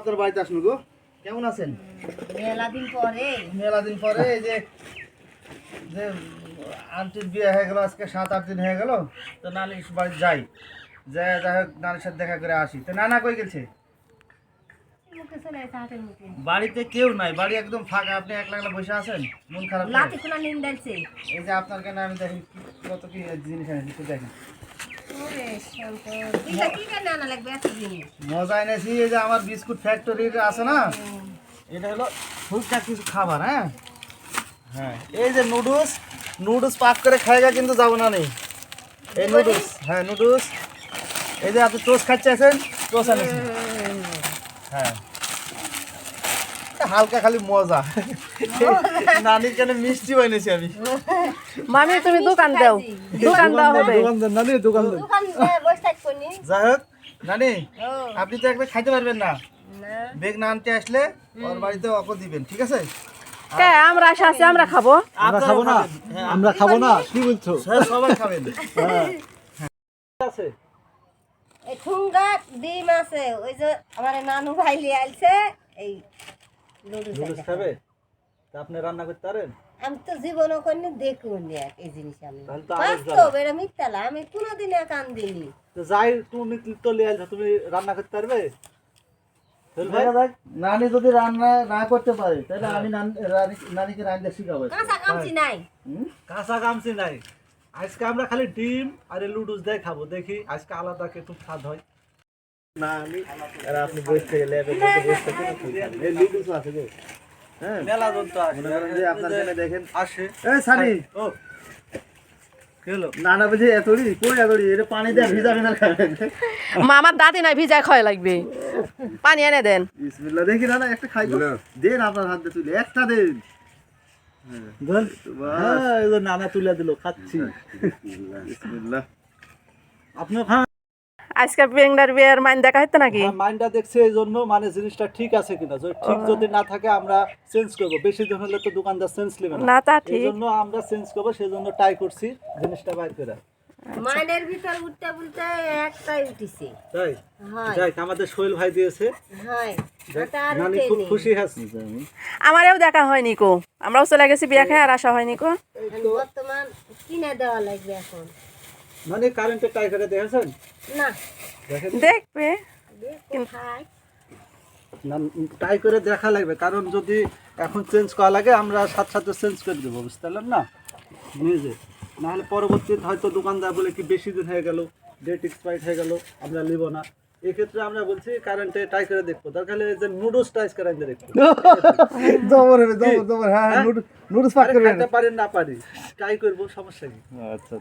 আপনার বাড়িতে আসলো গো। কেমন আছেন? মেলা দিন পরে। মেলা দিন পরে এই যে যে আন্টির বিয়ে হয়ে গেল আজকে সাত আট দিন হয়ে গেল তো নানির বাড়ি যাই। যাই যাই হোক নানির সাথে দেখা করে আসি। তো নানা কই গেছে? বাড়িতে কেউ নাই বাড়ি একদম ফাঁকা। আপনি একলা একলা বসে আছেন? মন খারাপ এই যে আপনার কেন আমি দেখেন কি- কত কি জিনিস একটু দেখেন। মজা এনেছি এই যে আমার বিস্কুট ফ্যাক্টরির আছে না? এটা হলো ফুচকা কিছু খাবার হ্যাঁ? হ্যাঁ এই যে নুডলস নুডলস পাক করে খাইগা কিন্তু যাব না নেই এই নুডলস হ্যাঁ নুডলস এই যে আপনি টোস্ট আছেন? টোস্ট আনেছেন হ্যাঁ। এটা হালকা খালি মজা। নানির কেন মিষ্টি বানিয়েছি আমি? মামি তুমি দোকান দাও। দোকান দাও হবে। দোকানদার নানি দোকানদার দোকান বসে থাকব নি। যাই হোক নানি আপনি তো একবার খাইতে পারবেন না। না। বেগ না আনতে আসলে ওর বাড়িতে অকো দিবেন ঠিক আছে? কে আমরা খাব। আমরা খাব না। আমরা খাব না কি বলছো? সবাই খাবেন। আছে? ঠুঙ্গা ডিম আছে ওই যে আমার নানু ভাই লিয়ে আইছে এই লুডু নুডলস খাবে? তা আপনি রান্না করতে পারেন? আমি তো জীবনও করিনি দেখুন এই জিনিস আমি। বাস্তব এটা মিথ্যালা আমি কোনোদিন কান দিইনি তো যাই তুমি তো লিয়ে তুমি রান্না করতে পারবে? নানি যদি রান্না না করতে পারে তাহলে আমি নান- রানি- নানিকে রান্না শিখাবো। কাঁচা কামচি নাই। হুম? কাঁচা গামছি নাই। আজকে আমরা খালি ডিম আর লুডুস দিয়ে খাব দেখি আজকে আলাদা একটু স্বাদ হয়। না আমি আর আপনি বসতে গেলে এত বসে বসতে কোনো এই লুডুস আছে গো। হ্যাঁ। মেলা জন তো মনে করেন যে আপনার জন্য দেখেন। আসে। এই সানি। ও। খেলো নানা বুঝি এতড়ি কই এতড়ি এটা পানি দিয়ে ভিজাবে না। খাবেন মা আমার দাদি নাই ভিজায় খাওয়া লাগবে। পানি এনে দেন। দেখি না একটা খাই। দেন আপনার হাত দিয়ে তুলে একটা দেন। হ্যাঁ নানা তুলে দিল খাচ্ছি। বিসমিল্লাহ। আপনিও খান। আজকে বেঙ্গলার বিয়ের মাইন দেখা হইতো নাকি মাইন্ডটা দেখছে এই জন্য মানে জিনিসটা ঠিক আছে কিনা? যদি ঠিক যদি না থাকে আমরা চেঞ্জ করব। বেশি দিন হলে তো দোকানদার চেঞ্জ নেবে না। না তা এই ঠিক। জন্য আমরা চেঞ্জ করব সেই জন্য ট্রাই করছি জিনিসটা বাইর করে। মাইনের ভিতর উঠতে বলতে একটাই উঠিছে। তাই? হয়। যাই আমাদের সোহেল ভাই দিয়েছে। হয়। নানি খুব খুশি আছি আমারও দেখা হয়নি কো আমরাও চলে গেছি বিয়া খাই আর আসা হয়নি কো এখন বর্তমান কিনে দেওয়া লাগবে এখন। মানে কারেন্টে ট্রাই করে দেখেছেন? না। দেখবে। ট্রাই করে দেখা লাগবে কারণ যদি এখন চেঞ্জ করা লাগে আমরা সাথে সাথে চেঞ্জ করে দেবো বুঝতে পারলেন না? নিজে নাহলে পরবর্তীতে হয়তো দোকানদার বলে কি বেশি দিন হয়ে গেল ডেট এক্সপায়ার্ড হয়ে গেল আমরা নিব না। এক্ষেত্রে আমরা বলছি কারেন্টে ট্রাই করে দেখব। দরকার হলে যে নুডলস ট্রাই করে দেখব। জবর হবে জবর জবর হ্যাঁ নুডলস পাক করবেন খাইতে পারি না পারি ট্রাই করব সমস্যা কি? আচ্ছা।